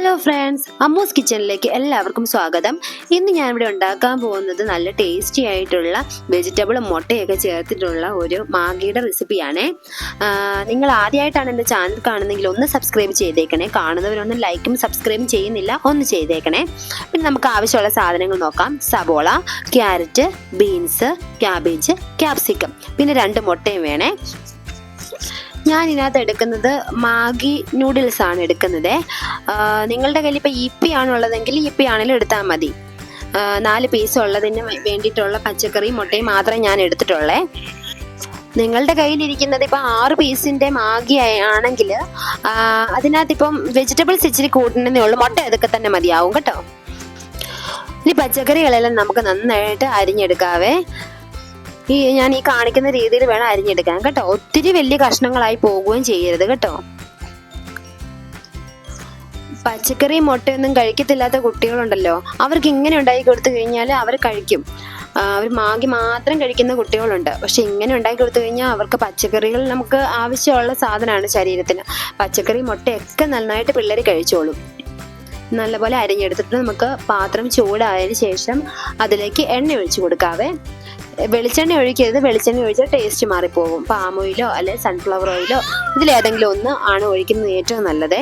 Hello friends അമ്മൂസ് കിച്ചണിലേക്ക് എല്ലാവർക്കും സ്വാഗതം. ഇന്ന് ഞാനിവിടെ ഉണ്ടാക്കാൻ പോകുന്നത് നല്ല ടേസ്റ്റി ആയിട്ടുള്ള വെജിറ്റബിളും മുട്ടയൊക്കെ ചേർത്തിട്ടുള്ള ഒരു മാഗിയുടെ റെസിപ്പിയാണ് നിങ്ങൾ ആദ്യമായിട്ടാണ് എന്റെ ചാനൽ കാണുന്നെങ്കിൽ ഒന്ന് സബ്സ്ക്രൈബ് ചെയ്തേക്കണേ. കാണുന്നവരൊന്നും ലൈക്കും സബ്സ്ക്രൈബും ചെയ്യുന്നില്ല ഒന്ന് ചെയ്തേക്കണേ. പിന്നെ നമുക്ക് ആവശ്യമുള്ള സാധനങ്ങൾ നോക്കാം. സബോള ക്യാരറ്റ് ബീൻസ് ക്യാബേജ് ക്യാപ്സിക്കം പിന്നെ രണ്ട് മുട്ടയും വേണേ. ഞാൻ ഇതിനകത്ത് എടുക്കുന്നത് മാഗി നൂഡിൽസ് ആണ് എടുക്കുന്നത്. നിങ്ങളുടെ കയ്യിൽ ഇപ്പോൾ ഇപ്പി ആണുള്ളതെങ്കിൽ ഇപ്പി ആണെങ്കിലും എടുത്താൽ മതി. നാല് പീസ് ഉള്ളതിന് വേണ്ടിയിട്ടുള്ള പച്ചക്കറിയും മുട്ടയും മാത്രമേ ഞാൻ എടുത്തിട്ടുള്ളേ. നിങ്ങളുടെ കയ്യിലിരിക്കുന്നത് ഇപ്പം ആറ് പീസിന്റെ മാഗി ആണെങ്കിൽ അതിനകത്ത് ഇപ്പം വെജിറ്റബിൾസ് ഇച്ചിരി കൂട്ടണമെന്നേ ഉള്ളൂ. മുട്ട ഇതൊക്കെ തന്നെ മതിയാവും കേട്ടോ. ഇനി പച്ചക്കറികളെല്ലാം നമുക്ക് നന്നായിട്ട് അരിഞ്ഞെടുക്കാവേ. ഈ ഞാൻ ഈ കാണിക്കുന്ന രീതിയിൽ വേണം അരിഞ്ഞെടുക്കാൻ. കേട്ടോ? ഒത്തിരി വലിയ കഷ്ണങ്ങളായി പോകുകയും ചെയ്യരുത് കേട്ടോ. പച്ചക്കറി മുട്ടയൊന്നും കഴിക്കത്തില്ലാത്ത കുട്ടികളുണ്ടല്ലോ. അവർക്ക് ഇങ്ങനെ ഉണ്ടാക്കി കൊടുത്തു കഴിഞ്ഞാൽ അവർ കഴിക്കും. അവർ മാഗി മാത്രം കഴിക്കുന്ന കുട്ടികളുണ്ട്. പക്ഷെ ഇങ്ങനെ ഉണ്ടാക്കി കൊടുത്തു കഴിഞ്ഞാൽ അവർക്ക് പച്ചക്കറികൾ നമുക്ക് ആവശ്യമുള്ള സാധനമാണ് ശരീരത്തിന്. പച്ചക്കറി മുട്ടയൊക്കെ നന്നായിട്ട് പിള്ളേർ കഴിച്ചോളും. നല്ലപോലെ അരിഞ്ഞെടുത്തിട്ട് നമുക്ക് പാത്രം ചൂടായതിനു ശേഷം അതിലേക്ക് എണ്ണ ഒഴിച്ചു കൊടുക്കാവേ. വെളിച്ചെണ്ണ ഒഴിക്കരുത്. വെളിച്ചെണ്ണ ഒഴിച്ചാൽ ടേസ്റ്റ് മാറിപ്പോകും പാം ഓയിലോ അല്ലെ സൺഫ്ലവർ ഓയിലോ ഇതിലേതെങ്കിലും ഒന്ന് ആണ് ഒഴിക്കുന്നത് ഏറ്റവും നല്ലത്.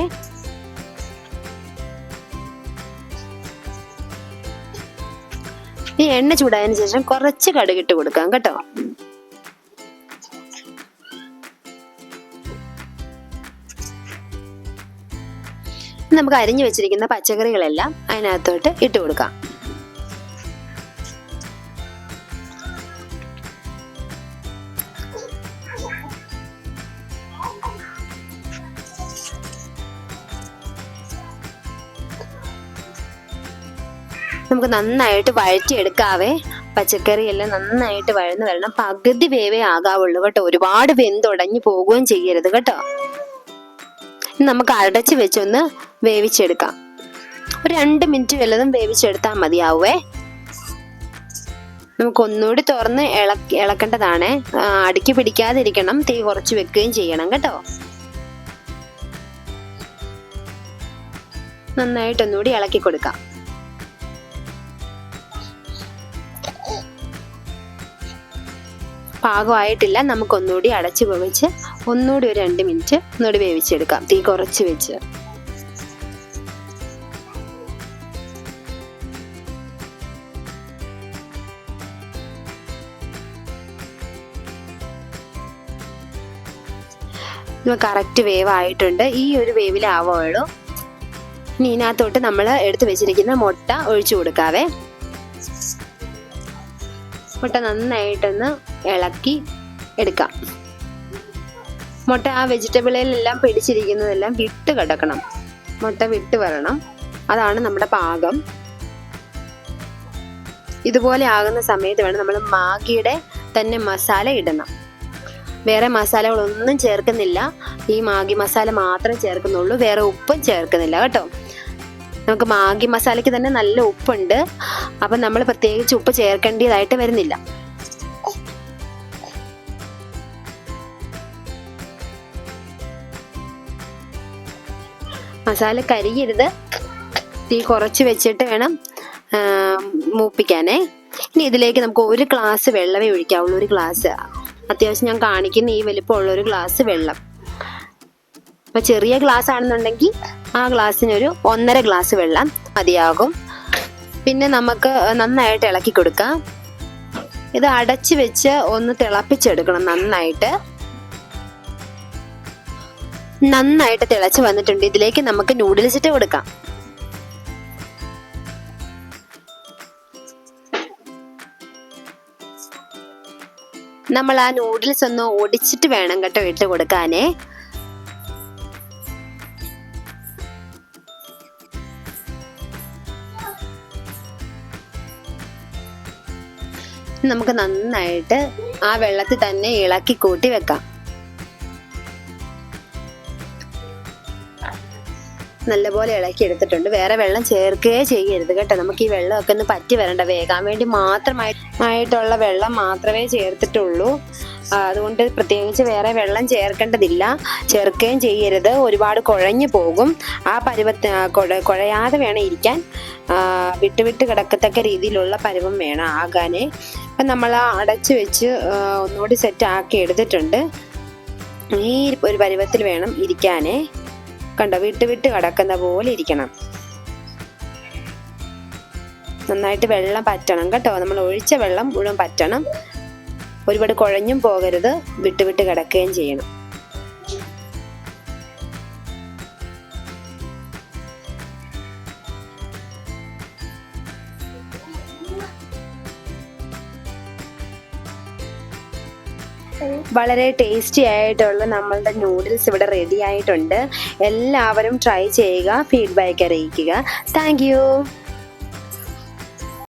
ഈ എണ്ണ ചൂടായതിനു ശേഷം കുറച്ച് കടുകിട്ട് കൊടുക്കാം കേട്ടോ. നമുക്ക് അരിഞ്ഞു വെച്ചിരിക്കുന്ന പച്ചക്കറികളെല്ലാം അതിനകത്തോട്ട് ഇട്ട് കൊടുക്കാം. നമുക്ക് നന്നായിട്ട് വഴറ്റിയെടുക്കാവേ. പച്ചക്കറി എല്ലാം നന്നായിട്ട് വഴന്ന് വരണം. പകുതി വേവേ ആകാവുള്ളൂ കേട്ടോ. ഒരുപാട് വെന്തുടഞ്ഞു പോകുകയും ചെയ്യരുത് കേട്ടോ. നമുക്ക് അടച്ച് വെച്ചൊന്ന് വേവിച്ചെടുക്കാം. ഒരു രണ്ട് മിനിറ്റ് വല്ലതും വേവിച്ചെടുത്താൽ മതിയാവേ നമുക്ക് ഒന്നുകൂടി തുറന്ന് ഇളക്കി ഇളക്കേണ്ടതാണ്. അടുക്കി പിടിക്കാതിരിക്കണം. തീ കുറച്ച് വെക്കുകയും ചെയ്യണം കേട്ടോ. നന്നായിട്ട് ഒന്നുകൂടി ഇളക്കി കൊടുക്കാം. പാകമായിട്ടില്ല. നമുക്ക് ഒന്നുകൂടി അടച്ച് വേവിച്ച് ഒന്നുകൂടി ഒരു രണ്ട് മിനിറ്റ് ഒന്നുകൂടി വേവിച്ചെടുക്കാം. തീ കുറച്ച് വെച്ച്. കറക്റ്റ് വേവ് ആയിട്ടുണ്ട് ഈ ഒരു വേവിലാവുള്ളൂ ഇനി ഇതിനകത്തോട്ട് നമ്മൾ എടുത്തു വെച്ചിരിക്കുന്ന മുട്ട ഒഴിച്ചു കൊടുക്കാവേ. മുട്ട നന്നായിട്ടൊന്ന് ഇളക്കി എടുക്കാം. മുട്ട ആ വെജിറ്റബിളിലെല്ലാം പിടിച്ചിരിക്കുന്നതെല്ലാം വിട്ട് കിടക്കണം. മുട്ട വിട്ട് വരണം. അതാണ് നമ്മുടെ പാകം. ഇതുപോലെ ആകുന്ന സമയത്ത് വേണം നമ്മൾ മാഗിയുടെ തന്നെ മസാല ഇടണം. വേറെ മസാലകളൊന്നും ചേർക്കുന്നില്ല. ഈ മാഗി മസാല മാത്രം ചേർക്കുന്നുള്ളൂ. വേറെ ഉപ്പും ചേർക്കുന്നില്ല കേട്ടോ. നമുക്ക് മാഗി മസാലയ്ക്ക് തന്നെ നല്ല ഉപ്പുണ്ട്. അപ്പം നമ്മൾ പ്രത്യേകിച്ച് ഉപ്പ് ചേർക്കേണ്ടതായിട്ട് വരുന്നില്ല. മസാല കരിയരുത്. തീ കുറച്ച് വെച്ചിട്ട് വേണം മൂപ്പിക്കാനേ. ഇനി ഇതിലേക്ക് നമുക്ക് ഒരു ഗ്ലാസ് വെള്ളമേ ഒഴിക്കാവുള്ളൂ ഒരു ഗ്ലാസ് അത്യാവശ്യം ഞാൻ കാണിക്കുന്ന ഈ വലിപ്പമുള്ള ഒരു ഗ്ലാസ് വെള്ളം. അപ്പൊ ചെറിയ ഗ്ലാസ് ആണെന്നുണ്ടെങ്കിൽ ആ ഗ്ലാസ്സിന് ഒരു ഒന്നര ഗ്ലാസ് വെള്ളം മതിയാകും. പിന്നെ നമുക്ക് നന്നായിട്ട് ഇളക്കി കൊടുക്കാം. ഇത് അടച്ചു വെച്ച് ഒന്ന് തിളപ്പിച്ചെടുക്കണം നന്നായിട്ട്. നന്നായിട്ട് തിളച്ച് വന്നിട്ടുണ്ട്. ഇതിലേക്ക് നമുക്ക് നൂഡിൽസ് ഇട്ട് കൊടുക്കാം. നമ്മൾ ആ നൂഡിൽസ് ഒന്ന് ഒടിച്ചിട്ട് വേണം കേട്ടോ ഇട്ട് കൊടുക്കാനേ. നമുക്ക് നന്നായിട്ട് ആ വെള്ളത്തിൽ തന്നെ ഇളക്കി കൂട്ടി വെക്കാം. നല്ലപോലെ ഇളക്കി എടുത്തിട്ടുണ്ട്. വേറെ വെള്ളം ചേർക്കുകയേ ചെയ്യരുത് കേട്ടോ. നമുക്ക് ഈ വെള്ളമൊക്കെ ഒന്ന് പറ്റി വരണ്ട. വേകാൻ വേണ്ടി മാത്രമായിട്ടുള്ള വെള്ളം മാത്രമേ ചേർത്തിട്ടുള്ളൂ. അതുകൊണ്ട് പ്രത്യേകിച്ച് വേറെ വെള്ളം ചേർക്കേണ്ടതില്ല. ചേർക്കുകയും ചെയ്യരുത്. ഒരുപാട് കുഴഞ്ഞു പോകും. ആ പരുവത്ത് കുഴയാതെ വേണം ഇരിക്കാൻ. വിട്ടുവിട്ട് വിട്ട് വിട്ട് കിടക്കത്തക്ക രീതിയിലുള്ള പരുവം വേണം ആകാനേ. അപ്പം നമ്മൾ അടച്ചു വെച്ച് ഒന്നുകൂടി സെറ്റ് ആക്കി എടുത്തിട്ടുണ്ട്. ഈ ഒരു പരുവത്തിൽ വേണം ഇരിക്കാനേ. കണ്ടോ? വിട്ട് വിട്ട് കിടക്കുന്ന പോലെ ഇരിക്കണം. നന്നായിട്ട് വെള്ളം പറ്റണം കേട്ടോ. നമ്മൾ ഒഴിച്ച വെള്ളം മുഴുവൻ പറ്റണം. ഒരുപാട് കുഴഞ്ഞും പോകരുത്. വിട്ട് വിട്ട് കിടക്കുകയും ചെയ്യണം. വളരെ ടേസ്റ്റി ആയിട്ടുള്ള നമ്മളുടെ നൂഡിൽസ് ഇവിടെ റെഡി ആയിട്ടുണ്ട്. എല്ലാവരും ട്രൈ ചെയ്യുക ഫീഡ്ബാക്ക് അറിയിക്കുക. താങ്ക്